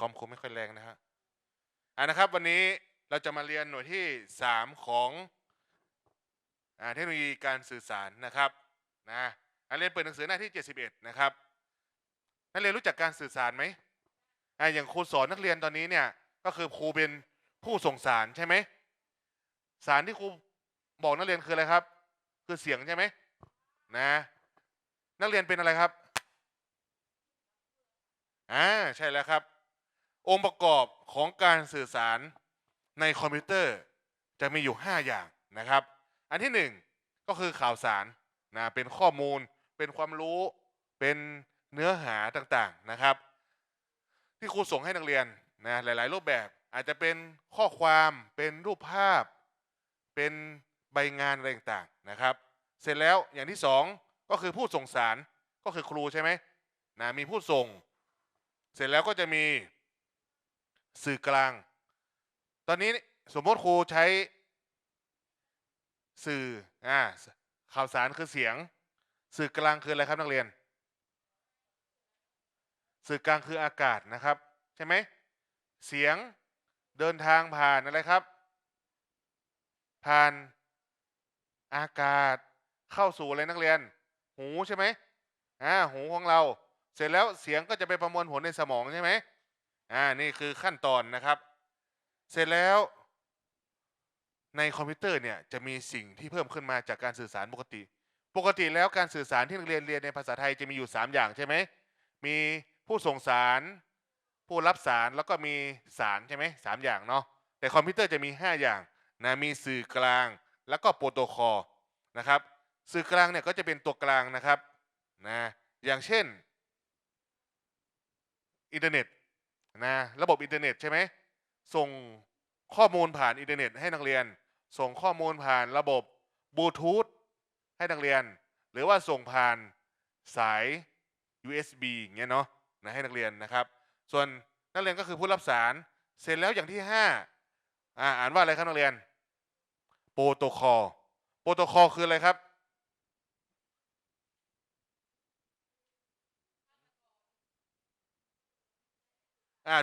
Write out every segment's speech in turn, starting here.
คอมคงไม่ค่อยแรงนะฮะอ่านะครับ วันนี้เราจะมาเรียนหน่วยที่ 3 ของอ่าเทคโนโลยีการสื่อสารนะครับนะนักเรียนเปิดหนังสือหน้าที่ 71 นะครับนักเรียนรู้จักการสื่อสารไหมอ่าอย่างครูสอนนักเรียนตอนนี้เนี่ยก็คือครูเป็นผู้ส่งสารใช่ไหมสารที่ครูบอกนักเรียนคืออะไรครับ คือเสียงใช่ไหมนะนักเรียนเป็นอะไรครับอ่าใช่แล้วครับ องค์ประกอบของการสื่อสารในคอมพิวเตอร์ จะมีอยู่ 5 อย่างนะครับ อันที่ 1 ก็คือข่าวสารนะเป็นข้อมูล เป็นความรู้เป็นเนื้อหาต่างๆนะครับ ที่ครูส่งให้นักเรียนนะหลาย ๆ รูปแบบอาจจะเป็นข้อความเป็นรูปภาพ เป็นใบงานอะไรต่างๆนะครับ เสร็จแล้วอย่างที่สองก็คือผู้ส่งสารก็คือครูใช่ไหมนะมีผู้ส่ง เสร็จแล้วก็จะมี สื่อกลาง ตอนนี้สมมติครูใช้สื่ออ่าข่าวสารคือเสียง สื่อกลางคืออะไรครับนักเรียน สื่อกลางคืออากาศนะครับ ใช่ไหมเสียงเดินทางผ่านอะไรครับ ผ่านอากาศเข้าสู่อะไรนักเรียน หูใช่ไหมอ่าหูของเรา เสร็จแล้วเสียงก็จะไปประมวลผลในสมองใช่ไหม อ่านี่คือขั้นตอนนะครับ เสร็จแล้ว ในคอมพิวเตอร์เนี่ยจะมีสิ่งที่เพิ่มขึ้นมาจากการสื่อสารปกติ ปกติแล้วการสื่อสารที่นักเรียนเรียนในภาษาไทยจะมีอยู่ 3 อย่างใช่ไหมมีผู้ส่งสาร ผู้รับสารแล้วก็มีสารใช่ไหมสามอย่างเนาะแต่คอมพิวเตอร์จะมี 5 อย่างนะมีสื่อกลางแล้วก็โปรโตคอลนะครับ สื่อกลางเนี่ยก็จะเป็นตัวกลางนะครับนะอย่างเช่นอินเทอร์เน็ต นะระบบอินเทอร์เน็ตใช่ไหมส่งข้อมูลผ่านอินเทอร์เน็ตให้นักเรียน ส่งข้อมูลผ่านระบบบลูทูธให้นักเรียน หรือว่าส่งผ่านสาย USB อย่างเงี้ยเนาะนะให้นักเรียนนะครับ ส่วนนักเรียนก็คือผู้รับสารเสร็จแล้วอย่างที่5อ่าอ่านว่าอะไรครับนักเรียนโปรโตคอลโปรโตคอลคืออะไรครับ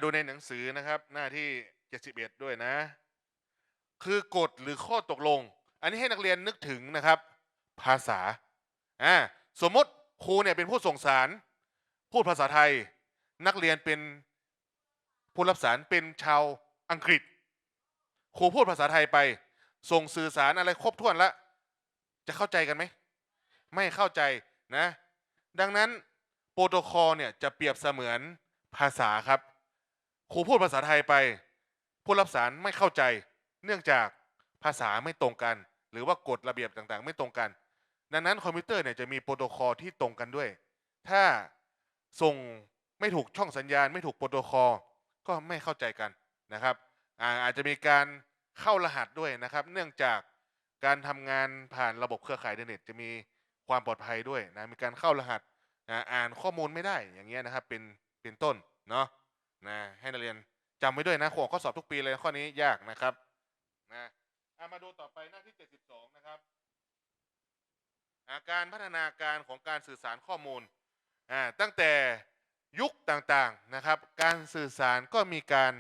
ดูในหนังสือนะครับหน้าที่71ด้วยนะ คือกฎหรือข้อตกลง อันนี้ให้นักเรียนนึกถึงนะครับ ภาษาอ่าสมมติครูเนี่ยเป็นผู้ส่งสาร พูดภาษาไทย นักเรียนเป็นผู้รับสารเป็นชาวอังกฤษ ครูพูดภาษาไทยไป ส่งสื่อสารอะไรครบถ้วนแล้วจะเข้าใจกันไหม ไม่เข้าใจนะ ดังนั้นโปรโตคอลเนี่ยจะเปรียบเสมือนภาษาครับ ครูพูดภาษาไทยไป ผู้รับสารไม่เข้าใจ เนื่องจากภาษาไม่ตรงกัน หรือว่ากฎระเบียบต่างๆ ไม่ตรงกัน ดังนั้นคอมพิวเตอร์เนี่ยจะมีโปรโตคอลที่ตรงกันด้วย ถ้าส่งไม่ถูกช่องสัญญาณ ไม่ถูกโปรโตคอลก็ไม่เข้าใจกันนะครับอาอาจจะมีการเข้ารหัสด้วยนะครับ เนื่องจากการทำงานผ่านระบบเครือข่ายอินเทอร์เน็ตจะมีความปลอดภัยด้วยนะมีการเข้ารหัสอ่านข้อมูลไม่ได้อย่างเงี้ยนะครับเป็นเป็นต้นเนาะ นะให้นักเรียนจำไว้ด้วยนะหัวข้อสอบทุกปีเลยข้อนี้ยากนะครับนะมาดูต่อไปหน้าที่ 72 นะครับอะการพัฒนาการของการสื่อสารข้อมูลอ่าตั้งแต่ยุคต่างๆนะครับ การสื่อสารก็มีการ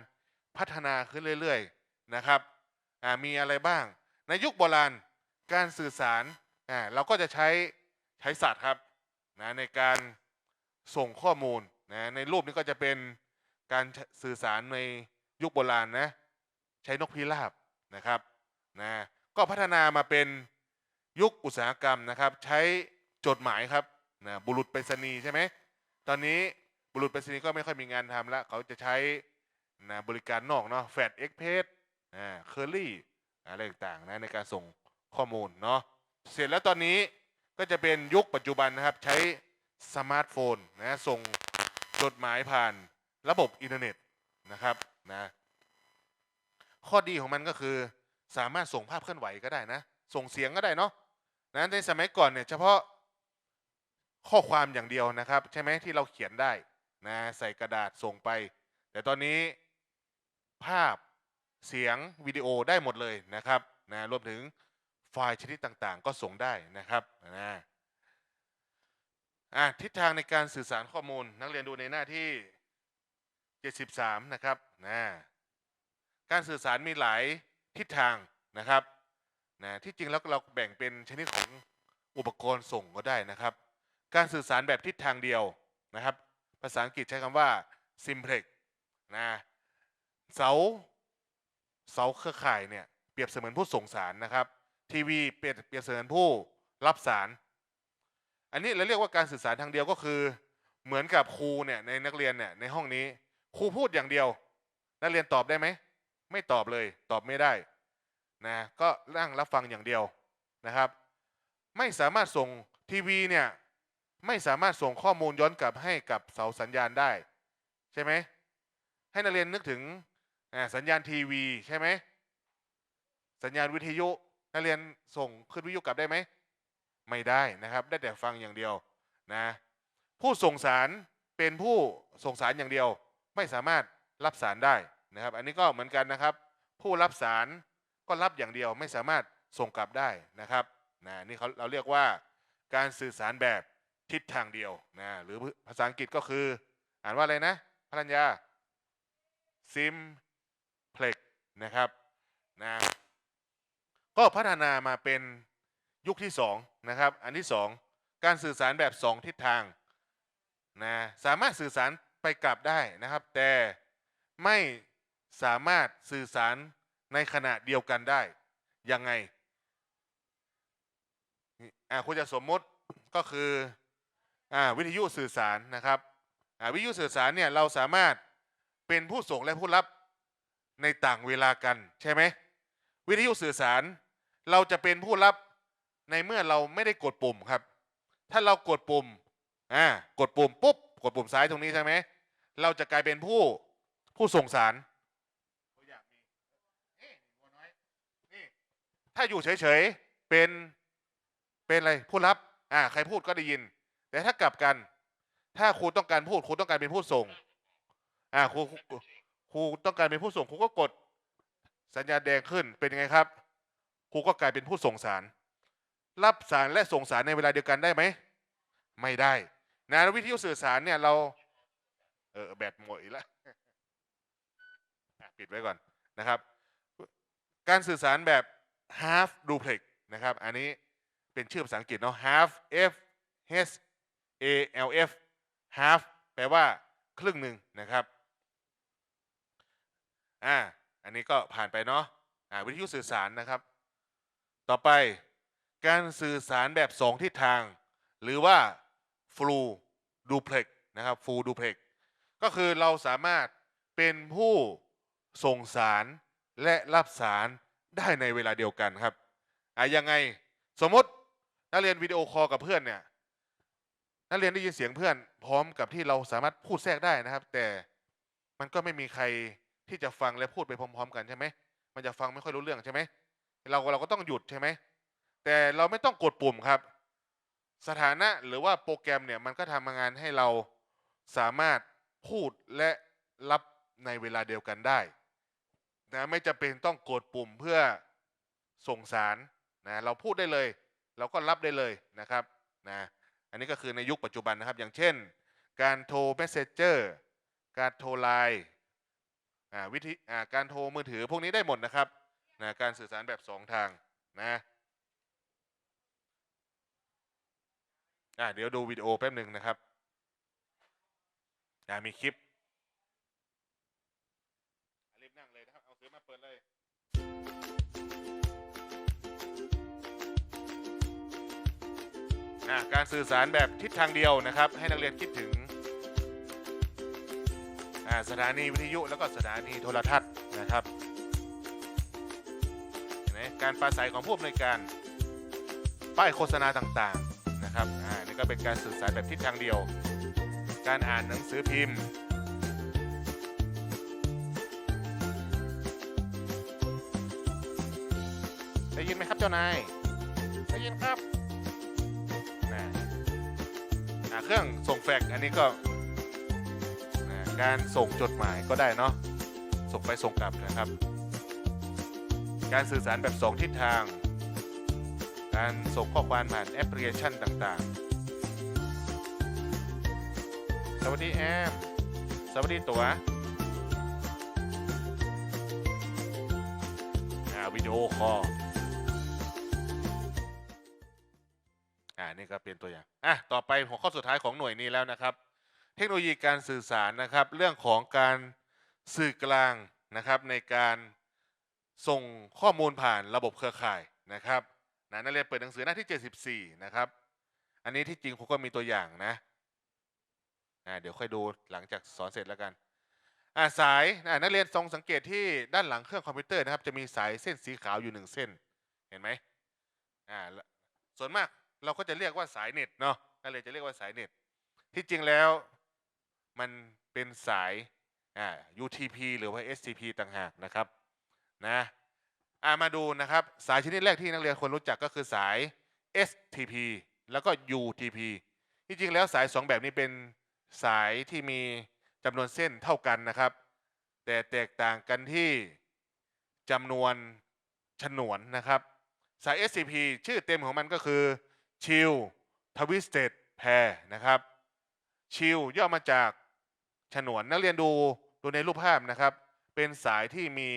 พัฒนาขึ้นเรื่อยๆนะครับอ่ามีอะไรบ้าง ในยุคโบราณการสื่อสารอ่าเราก็จะใช้ใช้สัตว์ครับนะในการส่งข้อมูลนะในรูปนี้ก็จะเป็น การสื่อสารในยุคโบราณนะ ใช้นกพิราบนะครับนะก็พัฒนามาเป็นยุคอุตสาหกรรมนะครับ ใช้จดหมายครับนะบุรุษไปรษณีย์ใช่ไหมตอนนี้บุรุษไปรษณีย์ก็ไม่ค่อยมีงานทำแล้วเขาจะใช้นะบริการนอกเนาะแฟดเอ็กเพสอ่าเคอรี่อะไรต่างๆนะในการส่งข้อมูลเนาะเสร็จแล้วตอนนี้ก็จะเป็นยุคปัจจุบันนะครับ ใช้สมาร์ทโฟนนะส่งจดหมายผ่าน ระบบอินเทอร์เน็ตนะครับนะข้อดีของมันก็คือสามารถส่งภาพเคลื่อนไหวก็ได้นะ ส่งเสียงก็ได้เนาะนะในสมัยก่อนเนี่ยเฉพาะข้อความอย่างเดียวนะครับ ใช่ไหมที่เราเขียนได้นะใส่กระดาษส่งไป แต่ตอนนี้ภาพเสียงวิดีโอได้หมดเลยนะครับนะรวมถึงไฟล์ชนิดต่างๆ ก็ส่งได้นะครับนะอะทิศทางในการสื่อสารข้อมูล นักเรียนดูในหน้าที่ 73 นะครับนะการสื่อสารมีหลายทิศทางนะครับนะที่จริงแล้วเราแบ่งเป็นชนิดของอุปกรณ์ส่งก็ได้นะครับ การสื่อสารแบบทิศทางเดียวนะครับ ภาษาอังกฤษใช้คำว่า simplex นะเสาเสาเครือข่ายเนี่ยเปรียบเสมือนผู้ส่งสารนะครับ ทีวีเปรียบเปรียบเสมือนผู้รับสาร อันนี้เราเรียกว่าการสื่อสารทางเดียวก็คือ เหมือนกับครูเนี่ยในนักเรียนเนี่ยในห้องนี้ ครูพูดอย่างเดียว นักเรียนตอบได้ไหม ไม่ตอบเลย ตอบไม่ได้นะก็นั่งรับฟังอย่างเดียวนะครับ ไม่สามารถส่งทีวีเนี่ยไม่สามารถส่งข้อมูลย้อนกลับให้กับเสาสัญญาณได้ ใช่ไหมให้นักเรียนนึกถึงสัญญาณทีวีใช่ไหมสัญญาณวิทยุนักเรียนส่งขึ้นวิทยุกลับได้ไหมไม่ได้นะครับ ได้แต่ฟังอย่างเดียวนะผู้ส่งสารเป็นผู้ส่งสารอย่างเดียว ไม่สามารถรับสารได้นะครับ อันนี้ก็เหมือนกันนะครับ ผู้รับสารก็รับอย่างเดียวไม่สามารถส่งกลับได้นะครับนะนี่เขาเราเรียกว่าการสื่อสารแบบทิศทางเดียวนะหรือภาษาอังกฤษก็คือ อ่านว่าอะไรนะพรัญญา simplex นะครับนะก็พัฒนามาเป็นยุคที่สองนะครับ อันที่สองการสื่อสารแบบสองทิศทางนะสามารถสื่อสาร ไปกลับได้นะครับ แต่ไม่สามารถสื่อสารในขณะเดียวกันได้ ยังไงอ่าคุณจะสมมติก็คืออ่าวิทยุสื่อสารนะครับอ่าวิทยุสื่อสารเนี่ยเราสามารถเป็นผู้ส่งและผู้รับในต่างเวลากันใช่ไหมวิทยุสื่อสาร เราจะเป็นผู้รับในเมื่อเราไม่ได้กดปุ่มครับ ถ้าเรากดปุ่มอ่ากดปุ่มปุ๊บ กดปุ่มซ้ายตรงนี้ใช่ไหม เราจะกลายเป็นผู้ผู้ส่งสาร ถ้าอยู่เฉยๆ เป็น เป็นอะไร ผู้รับ อ่า ใครพูดก็ได้ยิน แต่ถ้ากลับกัน ถ้าครูต้องการพูด ครูต้องการเป็นผู้ส่ง อ่า ครู ครูต้องการเป็นผู้ส่ง ครูก็กดสัญญาณแดงขึ้น เป็นยังไงครับ ครูก็กลายเป็นผู้ส่งสาร รับสารและส่งสารในเวลาเดียวกันได้ไหม ไม่ได้ นะวิทยุสื่อสารเนี่ยเรา เออแบตหมดอีกแล้วอะปิดไว้ก่อนนะครับ การสื่อสารแบบ half duplex นะครับ อันนี้เป็นชื่อภาษาอังกฤษเนาะ half f h a l f half แปลว่าครึ่งหนึ่งนะครับ อ่า อันนี้ก็ผ่านไปเนาะ อ่า วิทยุสื่อสารนะครับ ต่อไป การสื่อสารแบบสองทิศทาง หรือว่า full duplex นะครับ full duplex ก็คือเราสามารถเป็นผู้ส่งสารและรับสารได้ในเวลาเดียวกันครับอะยังไงสมมตินักเรียนวิดีโอคอลกับเพื่อนเนี่ยนักเรียนได้ยินเสียงเพื่อน พร้อมกับที่เราสามารถพูดแทรกได้นะครับ แต่มันก็ไม่มีใครที่จะฟังและพูดไปพร้อม ๆ กันใช่ไหมมันจะฟังไม่ค่อยรู้เรื่องใช่ไหมเราเราก็ต้องหยุดใช่ไหมแต่เราไม่ต้องกดปุ่มครับ สถานะหรือว่าโปรแกรมเนี่ยมันก็ทำงานให้เราสามารถพูดและรับในเวลาเดียวกันได้นะไม่จำเป็นต้องกดปุ่มเพื่อส่งสารนะเราพูดได้เลย เราก็รับได้เลยนะครับนะอันนี้ก็คือในยุคปัจจุบันนะครับ อย่างเช่น การโทร Messenger การโทรไลน์อ่าวิธีอ่าการโทรมือถือพวกนี้ได้หมดนะครับนะการสื่อสารแบบสองทางนะ อ่าเดี๋ยวดูวิดีโอแป๊บหนึ่งนะครับอ่ามีคลิปรีบนั่งเลยนะครับ เอาซื้อมาเปิดเลยอ่าการสื่อสารแบบทิศทางเดียวนะครับ ให้นักเรียนคิดถึงอ่าสถานีวิทยุแล้วก็สถานีโทรทัศน์นะครับเห็นไหมการปราศัยของผู้อำนวยการป้ายโฆษณาต่างๆนะครับอ่า ก็เป็นการสื่อสารแบบทิศทางเดียว การอ่านหนังสือพิมพ์ ได้ยินไหมครับเจ้านาย ได้ยินครับนะเครื่องส่งแฟกซ์อันนี้ก็นะการส่งจดหมายก็ได้เนาะ ส่งไปส่งกลับนะครับ การสื่อสารแบบสองทิศทางการส่งข้อความผ่านแอปพลิเคชันต่าง ๆ วัสดีแอมสวัสดีตัววิดีโอคอลอ่านี่ก็เป็นตัวอย่างอะต่อไปของข้อสุดท้ายของหน่วยนี้แล้วนะครับ เทคโนโลยีการสื่อสารนะครับ เรื่องของการสื่อกลางนะครับในการส่งข้อมูลผ่านระบบเครือข่ายนะครับนะนักเรียนเปิดหนังสือหน้าที่ 74 นะครับ อันนี้ที่จริงผมก็มีตัวอย่างนะ อ่าเดี๋ยวค่อยดูหลังจากสอนเสร็จแล้วกันอ่าสายอ่านักเรียนทรงสังเกตที่ด้านหลังเครื่องคอมพิวเตอร์นะครับ จะมีสายเส้นสีขาวอยู่หนึ่งเส้น เห็นไหมอ่าส่วนมากเราก็จะเรียกว่าสายเน็ตเนาะนักเรียนจะเรียกว่าสายเน็ต ที่จริงแล้วมันเป็นสายอ่า UTP หรือว่า STP ต่างหากนะครับนะอ่ามาดูนะครับ สายชนิดแรกที่นักเรียนควรรู้จักก็คือสาย STP แล้วก็ UTP ที่จริงแล้วสายสองแบบนี้เป็น สายที่มีจำนวนเส้นเท่ากันนะครับ แต่แตกต่างกันที่จำนวนฉนวนนะครับ สาย SCP ชื่อเต็มของมันก็คือ Chill Twisted Pair นะครับชิลย่อมาจากฉนวนนักเรียนดูดูในรูปภาพนะครับ เป็นสายที่มี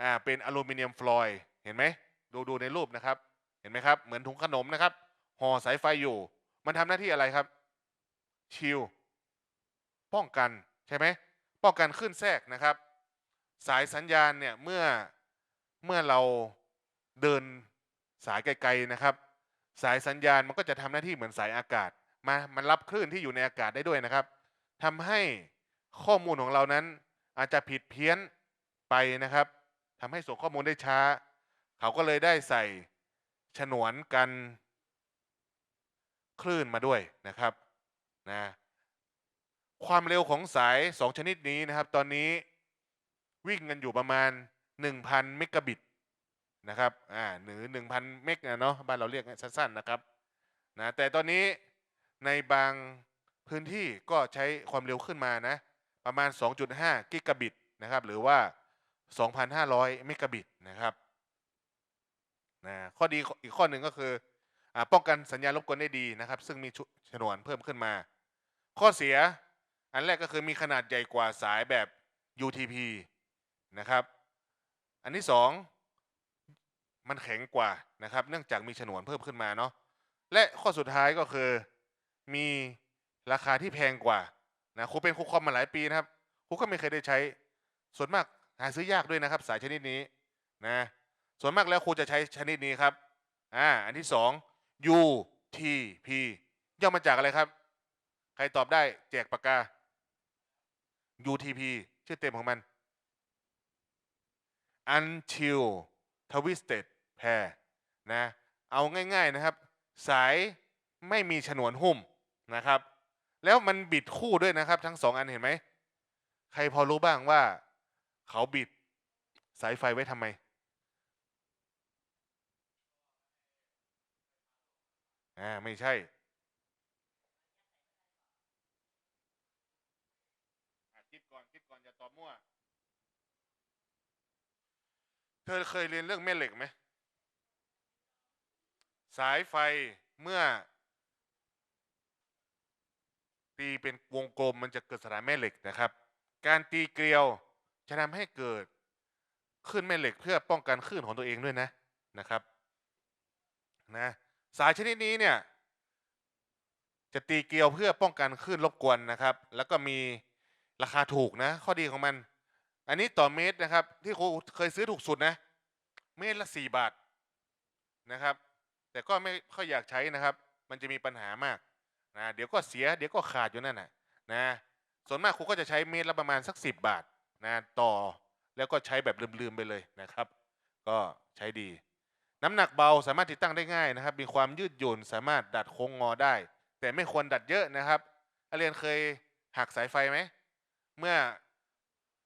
อ่าเป็นอลูมิเนียมฟลอยด์เห็นไหมดูดูในรูปนะครับ เห็นไหมครับ เหมือนถุงขนมนะครับห่อสายไฟอยู่ มันทำหน้าที่อะไรครับ ชิลป้องกันใช่ไหมป้องกันขึ้นแทรกนะครับ สายสัญญาณเนี่ยเมื่อเมื่อเราเดินสายไกลๆนะครับ สายสัญญาณมันก็จะทำหน้าที่เหมือนสายอากาศมามันรับคลื่นที่อยู่ในอากาศได้ด้วยนะครับทำให้ข้อมูลของเรานั้นอาจจะผิดเพี้ยนไปนะครับทำให้ส่งข้อมูลได้ช้า เขาก็เลยได้ใส่ฉนวนกันคลื่นมาด้วยนะครับ นะความเร็วของสาย 2 ชนิดนี้นะครับ ตอนนี้วิ่งกันอยู่ประมาณ 1,000 เมกะบิตนะครับอ่าหรือ 1,000 เมกนะเนาะบ้านเราเรียกสั้นๆนะครับนะแต่ตอนนี้ในบางพื้นที่ก็ใช้ความเร็วขึ้นมานะประมาณ 2.5 กิกะบิตนะครับ หรือว่า 2,500 เมกะบิตนะครับนะข้อดีอีกข้อหนึ่งก็คืออป้องกันสัญญาณรบกวนได้ดีนะครับ ซึ่งมีชุฉนวนเพิ่มขึ้นมา ข้อเสียอันแรกก็คือมีขนาดใหญ่กว่าสายแบบ UTP นะครับ อันที่สองมันแข็งกว่านะครับ เนื่องจากมีฉนวนเพิ่มขึ้นมาเนาะ และข้อสุดท้ายก็คือมีราคาที่แพงกว่านะครูเป็นครูคอมมาหลายปีนะครับครูก็ไม่เคยได้ใช้ ส่วนมากหาซื้อยากด้วยนะครับ สายชนิดนี้นะ ส่วนมากแล้วครูจะใช้ชนิดนี้ครับ อ่า อันที่สอง UTP ย่อมาจากอะไรครับ ใครตอบได้แจกปากกา UTP ชื่อเต็มของมัน Until Twisted Pair นะ เอาง่ายๆนะครับ สายไม่มีฉนวนหุ้มนะครับ แล้วมันบิดคู่ด้วยนะครับ ทั้งสองอันเห็นไหม ใครพอรู้บ้างว่า เขาบิดสายไฟไว้ทำไม อ่า ไม่ใช่ อะคิดก่อน คิดก่อน อย่าตอบมั่ว เธอเคยเรียนเรื่องแม่เหล็กไหมสายไฟเมื่อ ตีเป็นวงกลมมันจะเกิดสถานแม่เหล็กนะครับ การตีเกลียวจะทำให้เกิดคลื่นแม่เหล็กเพื่อป้องกันคลื่นของตัวเองด้วยนะนะครับนะสายชนิดนี้เนี่ยจะตีเกลียวเพื่อป้องกันคลื่นรบกวนนะครับ แล้วก็มีราคาถูกนะ ข้อดีของมัน อันนี้ต่อเมตรนะครับ ที่ครูเคยซื้อถูกสุดนะ เมตรละสี่บาทนะครับ แต่ก็ไม่ค่อยอยากใช้นะครับ มันจะมีปัญหามากนะเดี๋ยวก็เสียเดี๋ยวก็ขาดอยู่นั่นนะนะส่วนมากครูก็จะใช้เมตรละประมาณสักสิบบาทนะต่อแล้วก็ใช้แบบลืมๆไปเลยนะครับ ก็ใช้ดี น้ำหนักเบาสามารถติดตั้งได้ง่ายนะครับ มีความยืดหยุ่นสามารถดัดโค้งงอได้ แต่ไม่ควรดัดเยอะนะครับนักเรียนเคยหักสายไฟไหมเมื่อ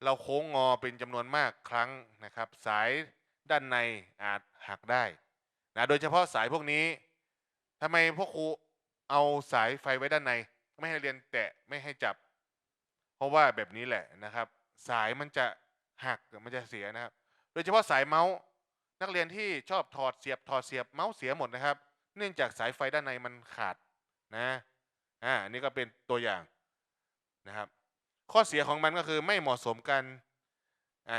เราโค้งงอเป็นจำนวนมากครั้งนะครับ สายด้านในอาจหักได้นะโดยเฉพาะสายพวกนี้ทำไมพวกครูเอาสายไฟไว้ด้านใน ไม่ให้เรียนแตะไม่ให้จับ เพราะว่าแบบนี้แหละนะครับ สายมันจะหักหรือมันจะเสียนะครับ โดยเฉพาะสายเมาส์นักเรียนที่ชอบถอดเสียบถอดเสียบเมาส์เสียหมดนะครับ เนื่องจากสายไฟด้านในมันขาดนะอ่านนี้ก็เป็นตัวอย่างนะครับ ข้อเสียของมันก็คือไม่เหมาะสมกัน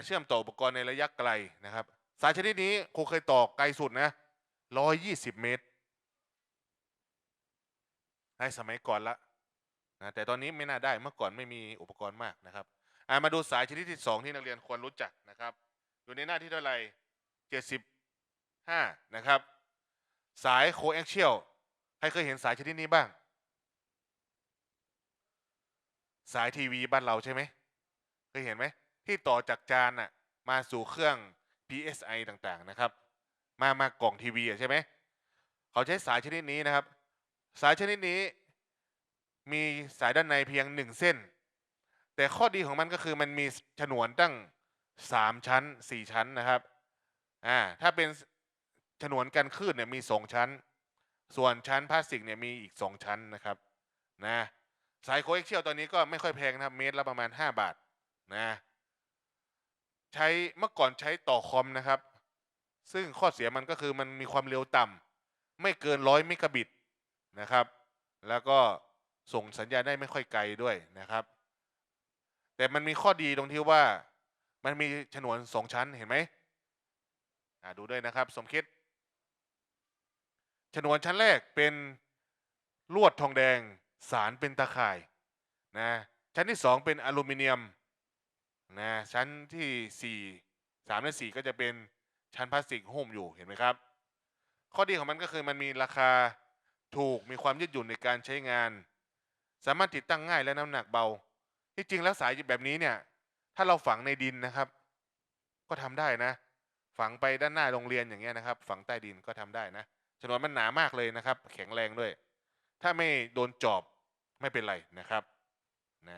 เชื่อมต่ออุปกรณ์ในระยะไกลนะครับ สายชนิดนี้ครูเคยต่อไกลสุดนะร้อยยี่สิบเมตรในสมัยก่อนละนะแต่ตอนนี้ไม่น่าได้เมื่อก่อนไม่มีอุปกรณ์มากนะครับามาดูสายชนิดที่สองที่นักเรียนควรรู้จักนะครับ อยู่ในหน้าที่เท่าไหร่เจ็ดสิบห้านะครับ สายโคแอคเชียลใครเคยเห็นสายชนิดนี้บ้าง สายทีวีบ้านเราใช่ไหมเคยเห็นไหมที่ต่อจากจานน่ะมาสู่เครื่อง PSI ต่างๆนะครับ มามากล่องทีวีอะใช่ไหมเขาใช้สายชนิดนี้นะครับ สายชนิดนี้ มีสายด้านในเพียงหนึ่งเส้น แต่ข้อดีของมันก็คือมันมีฉนวนตั้งสามชั้นสี่ชั้นนะครับอ่าถ้าเป็นฉนวนกันคลื่นเนี่ยมีสองชั้น ส่วนชั้นพลาสติกเนี่ยมีอีกสองชั้นนะครับ นะ สายโคเอ็กเชียลตอนนี้ก็ไม่ค่อยแพงนะครับเมตรละประมาณ 5 บาทนะใช้เมื่อก่อนใช้ต่อคอมนะครับ ซึ่งข้อเสียมันก็คือมันมีความเร็วต่ำไม่เกินร้อยเมกะบิตนะครับ แล้วก็ส่งสัญญาณได้ไม่ค่อยไกลด้วยนะครับ แต่มันมีข้อดีตรงที่ว่ามันมีฉนวนสองชั้นเห็นไหมอ่าดูด้วยนะครับ สมคิดฉนวนชั้นแรกเป็นลวดทองแดง สารเป็นตะข่ายนะชั้นที่สองเป็นอลูมิเนียมนะชั้นที่สี่สามและสี่ก็จะเป็นชั้นพลาสติกหุ้มอยู่เห็นไหมครับ ข้อดีของมันก็คือมันมีราคาถูกมีความยืดหยุ่นในการใช้งาน สามารถติดตั้งง่ายและน้ำหนักเบา ที่จริงแล้วสายแบบนี้เนี่ยถ้าเราฝังในดินนะครับ ก็ทำได้นะ ฝังไปด้านหน้าโรงเรียนอย่างเงี้ยนะครับ ฝังใต้ดินก็ทำได้นะฉนวนมันหนามากเลยนะครับ แข็งแรงด้วย ถ้าไม่โดนจอบ ไม่เป็นไรนะครับนะ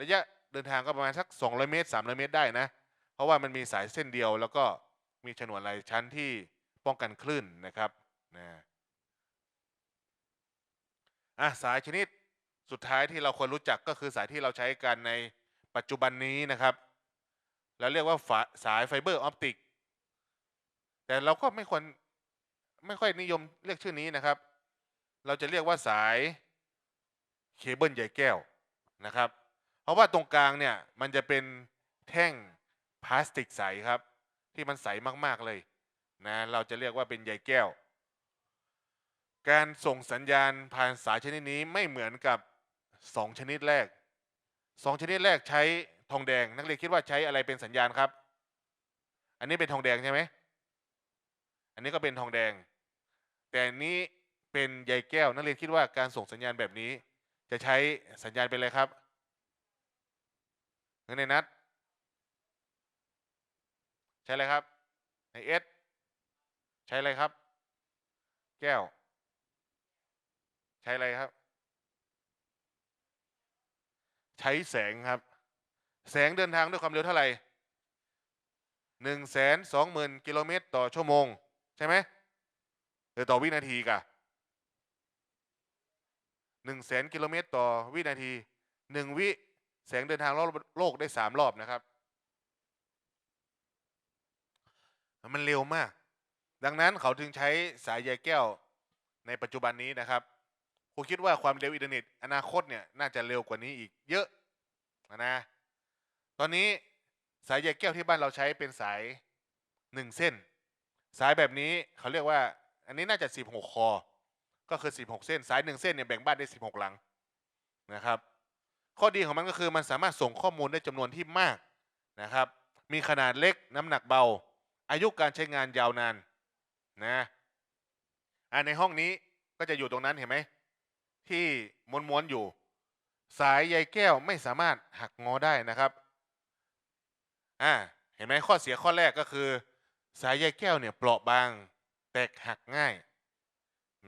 ระยะเดินทางก็ประมาณสัก 200 เมตร 300 เมตรได้นะ เพราะว่ามันมีสายเส้นเดียว แล้วก็มีฉนวนลายชั้นที่ป้องกันคลื่นนะครับนะอะสายชนิดสุดท้ายที่เราควรรู้จักก็คือสายที่เราใช้กันในปัจจุบันนี้นะครับแล้วเรียกว่าฝาสายไฟเบอร์ออปติก แต่เราก็ไม่ควรไม่ค่อยนิยมเรียกชื่อนี้นะครับ เราจะเรียกว่าสาย เคเบิลใยแก้วนะครับ เพราะว่าตรงกลางเนี่ยมันจะเป็นแท่งพลาสติกใสครับ ที่มันใสมากๆเลยนะเราจะเรียกว่าเป็นใยแก้ว การส่งสัญญาณผ่านสายชนิดนี้ไม่เหมือนกับ 2 ชนิดแรก 2 ชนิดแรกใช้ทองแดง นักเรียนคิดว่าใช้อะไรเป็นสัญญาณครับ อันนี้เป็นทองแดงใช่ไหมอันนี้ก็เป็นทองแดง แต่อันนี้เป็นใยแก้ว นักเรียนคิดว่าการส่งสัญญาณแบบนี้ จะใช้สัญญาณเป็นอะไรครับเงินในนัด ใช้อะไรครับ ในเอสใช้อะไรครับ แก้ว ใช้อะไรครับ ใช้แสงครับ แสงเดินทางด้วยความเร็วเท่าไหร่หนึ่งแสนสองหมื่นกิโลเมตรต่อชั่วโมง ใช่ไหมหรือต่อวินาทีกะ หนึ่งแสนกิโลเมตรต่อวินาทีหนึ่งวิแสงเดินทางรอบโลกได้สามรอบนะครับ มันเร็วมาก ดังนั้นเขาจึงใช้สายใยแก้วในปัจจุบันนี้นะครับผมคิดว่าความเร็วอินเทอร์เน็ตอนาคตเนี่ยน่าจะเร็วกว่านี้อีกเยอะนะ ตอนนี้สายใยแก้วที่บ้านเราใช้เป็นสายหนึ่งเส้น สายแบบนี้เขาเรียกว่า อันนี้น่าจะ 16 คอ ก็คือ 16 เส้น สายหนึ่งเส้นเนี่ยแบ่งบ้านได้ 16 หลังนะครับ ข้อดีของมันก็คือมันสามารถส่งข้อมูลได้จำนวนที่มากนะครับ มีขนาดเล็กน้ำหนักเบา อายุการใช้งานยาวนานนะอ่าในห้องนี้ก็จะอยู่ตรงนั้นเห็นไหมที่ม้วนๆอยู่ สายใยแก้วไม่สามารถหักงอได้นะครับอ่าเห็นไหมข้อเสียข้อแรกก็คือ สายใยแก้วเนี่ยเปราะบาง แตกหักง่าย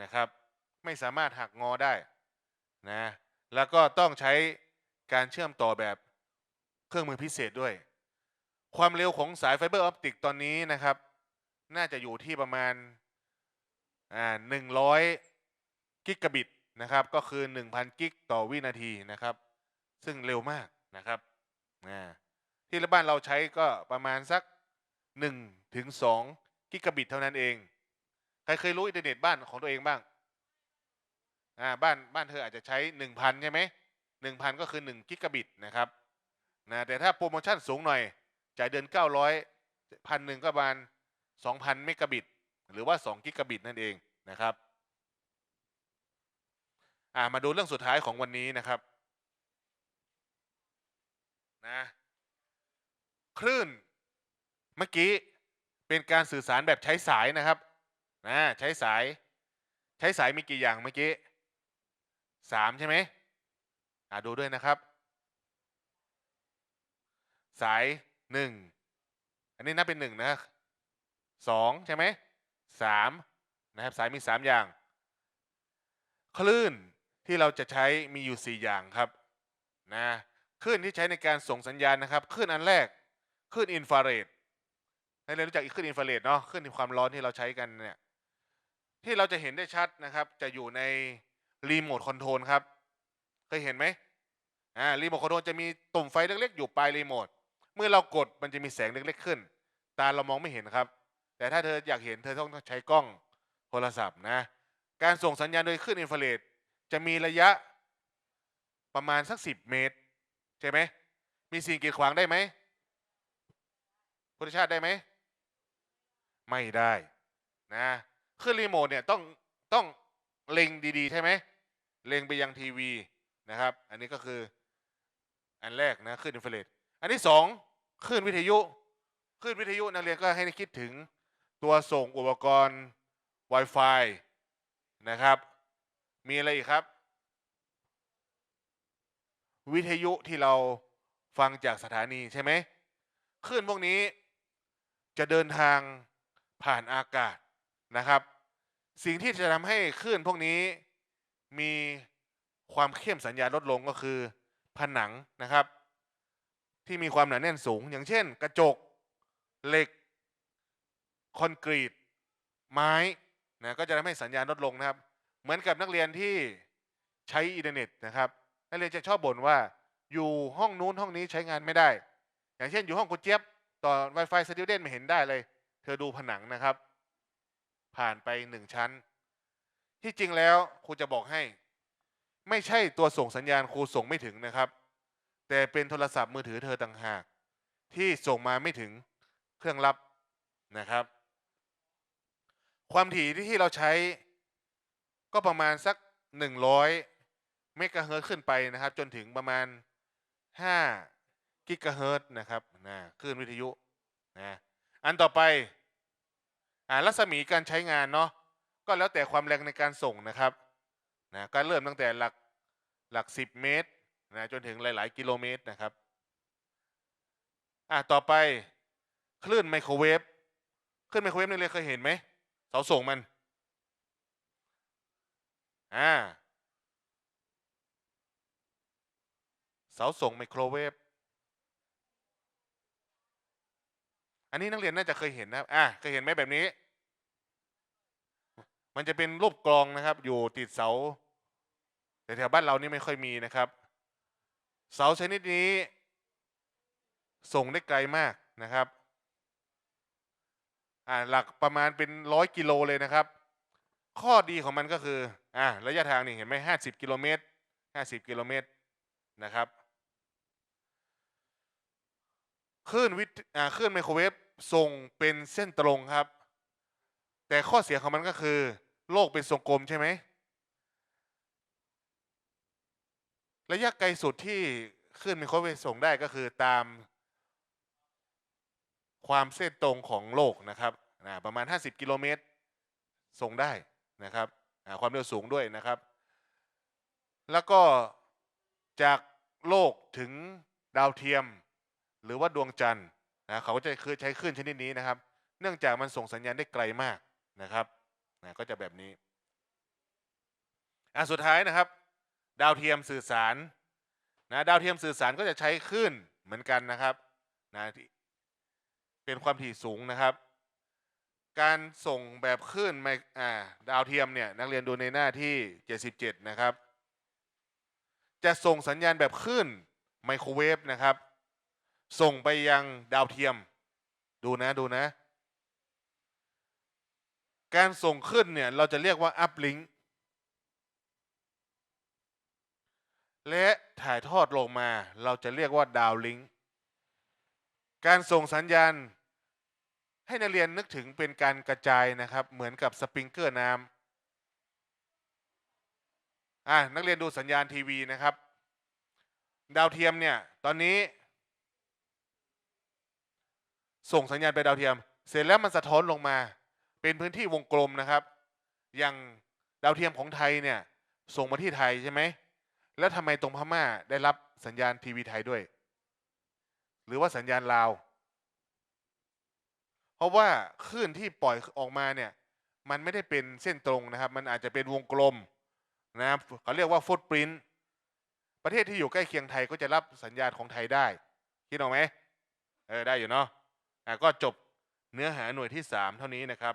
นะครับ ไม่สามารถหักงอได้นะแล้วก็ต้องใช้การเชื่อมต่อแบบเครื่องมือพิเศษด้วย ความเร็วของสายไฟเบอร์ออปติกตอนนี้นะครับ น่าจะอยู่ที่ประมาณอ่าหนึ่งร้อยกิกะบิตนะครับ ก็คือ 1,000 กิกต่อวินาทีนะครับ ซึ่งเร็วมากนะครับที่บ้านเราใช้ก็ประมาณสัก1ถึง2กิกะบิตเท่านั้นเอง ใครเคยรู้อินเทอร์เน็ตบ้านของตัวเองบ้าง อ่าบ้านบ้านเธออาจจะใช้ 1,000 ใช่ไหม1,000ก็คือ1กิกะบิตนะครับนะแต่ถ้าโปรโมชั่นสูงหน่อย จ่ายเดือน 900พันหนึ่งก็ประมาณ2,000เมกะบิต หรือว่า 2 กิกะบิตนั่นเองนะครับอ่ามาดูเรื่องสุดท้ายของวันนี้นะครับนะคลื่นเมื่อกี้เป็นการสื่อสารแบบใช้สายนะครับนะใช้สาย ใช้สายมีกี่อย่างเมื่อกี้ สามใช่ไหมอ่าดูด้วยนะครับ สายหนึ่งอันนี้นับเป็นหนึ่งนะสองใช่ไหมสามนะครับสายมีสามอย่าง คลื่นที่เราจะใช้มีอยู่4อย่างครับนะคลื่นที่ใช้ในการส่งสัญญาณนะครับคลื่นอันแรกคลื่นอินฟราเรดในเรียนรู้จักอีกคลื่นอินฟราเรดเนาะคลื่นความร้อนที่เราใช้กันเนี่ยที่เราจะเห็นได้ชัดนะครับ จะอยู่ใน รีโมทคอนโทรลครับ เคยเห็นไหมอ่ารีโมทคอนโทรลจะมีตุ่มไฟเล็กๆ อยู่ปลายรีโมทเมื่อเรากดมันจะมีแสงเล็กๆขึ้น ตาเรามองไม่เห็นครับ แต่ถ้าเธออยากเห็นเธอต้องใช้กล้องโทรศัพท์นะ การส่งสัญญาณโดยคลื่นอินฟราเรดจะมีระยะประมาณสักสิบเมตร ใช่ไหม มีสิ่งกีดขวางได้ไหมพุทธชาติได้ไหม ไม่ได้นะคลื่นรีโมทเนี่ยต้องต้องเล็งดีๆ ใช่ไหม เล็งไปยังทีวีนะครับ อันนี้ก็คืออันแรกนะคลื่นอินฟราเรดอันที่สองคลื่นวิทยุคลื่นวิทยุนักเรียนก็ให้คิดถึงตัวส่งอุปกรณ์ Wi-Fi นะครับ มีอะไรอีกครับ วิทยุที่เราฟังจากสถานีใช่ไหมคลื่นพวกนี้จะเดินทางผ่านอากาศนะครับ สิ่งที่จะทำให้คลื่นพวกนี้ มีความเข้มสัญญาณลดลงก็คือ ผนังนะครับ ที่มีความหนาแน่นสูง อย่างเช่น กระจก เหล็ก คอนกรีต ไม้นะก็จะทำให้สัญญาณลดลงนะครับ เหมือนกับนักเรียนที่ใช้อินเทอร์เน็ตนะครับนักเรียนจะชอบบ่นว่าอยู่ห้องนู้นห้องนี้ใช้งานไม่ได้ อย่างเช่นอยู่ห้องคุณเจี๊ยบต่อ Wi-Fi Student ไม่เห็นได้เลย เธอดูผนังนะครับ ผ่านไปหนึ่งชั้น ที่จริงแล้วครูจะบอกให้ ไม่ใช่ตัวส่งสัญญาณครูส่งไม่ถึงนะครับ แต่เป็นโทรศัพท์มือถือเธอต่างหาก ที่ส่งมาไม่ถึงเครื่องรับนะครับ ความถี่ที่เราใช้ ก็ประมาณสัก 100เมกะเฮิรตซ์ขึ้นไปนะครับ จนถึงประมาณ 5กิกะเฮิรตซ์นะครับนะคลื่นวิทยุนะอันต่อไปอ่ารัศมีการใช้งานเนาะ ก็แล้วแต่ความแรงในการส่งนะครับนะก็เริ่มตั้งแต่หลักหลัก 10 เมตรนะจนถึงหลาย ๆ กิโลเมตรนะครับอ่าต่อไปคลื่นไมโครเวฟคลื่นไมโครเวฟนี่เลยเคยเห็นไหมเสาส่งมันอ่าเสาส่งไมโครเวฟอันนี้นักเรียนน่าจะเคยเห็นนะอ่าเคยเห็นไหมแบบนี้ มันจะเป็นรูปกลองนะครับ อยู่ติดเสา แต่แถวบ้านเรานี่ไม่ค่อยมีนะครับ เสาชนิดนี้ ส่งได้ไกลมากนะครับอ่าหลักประมาณเป็นร้อยกิโลเลยนะครับ ข้อดีของมันก็คืออ่าระยะทางนี่เห็นไหมห้าสิบกิโลเมตรห้าสิบกิโลเมตรนะครับคลื่นวิทอ่าคลื่นไมโครเวฟส่งเป็นเส้นตรงครับ แต่ข้อเสียของมันก็คือ โลกเป็นทรงกลมใช่ไหมระยะไกลสุดที่คลื่นไมโคเวส่งได้ก็คือตามความเส้นตรงของโลกนะครับนะประมาณ 50 กิโลเมตรส่งได้นะครับความเร็วสูงด้วยนะครับ แล้วก็จากโลกถึงดาวเทียม หรือว่าดวงจันทร์นะเขาก็จะคือใช้คลื่นชนิดนี้นะครับ เนื่องจากมันส่งสัญญาณได้ไกลมากนะครับ นะก็จะแบบนี้อะสุดท้ายนะครับ ดาวเทียมสื่อสารนะดาวเทียมสื่อสารก็จะใช้คลื่นเหมือนกันนะครับนะที่เป็นความถี่สูงนะครับ การส่งแบบคลื่นไมอ่าดาวเทียมเนี่ยนักเรียนดูในหน้าที่ 77 นะครับ จะส่งสัญญาณแบบคลื่นไมโครเวฟนะครับ ส่งไปยังดาวเทียม ดูนะดูนะ การส่งขึ้นเนี่ยเราจะเรียกว่าอัพลิงก์และถ่ายทอดลงมาเราจะเรียกว่าดาวลิงก์การส่งสัญญาณ ให้นักเรียนนึกถึงเป็นการกระจายนะครับ เหมือนกับสปริงเกอร์น้ำอะนักเรียนดูสัญญาณทีวีนะครับ ดาวเทียมเนี่ยตอนนี้ ส่งสัญญาณไปดาวเทียม เสร็จแล้วมันสะท้อนลงมา เป็นพื้นที่วงกลมนะครับ อย่างดาวเทียมของไทยเนี่ยส่งมาที่ไทยใช่ไหม แล้วทำไมตรงพม่าได้รับสัญญาณทีวีไทยด้วย หรือว่าสัญญาณลาว เพราะว่าคลื่นที่ปล่อยออกมาเนี่ยมันไม่ได้เป็นเส้นตรงนะครับ มันอาจจะเป็นวงกลมนะครับเขาเรียกว่าฟุตปรินต์ประเทศที่อยู่ใกล้เคียงไทยก็จะรับสัญญาณของไทยได้ คิดออกไหมเออได้อยู่เนาะอะก็จบเนื้อหาหน่วยที่ 3 เท่านี้นะครับ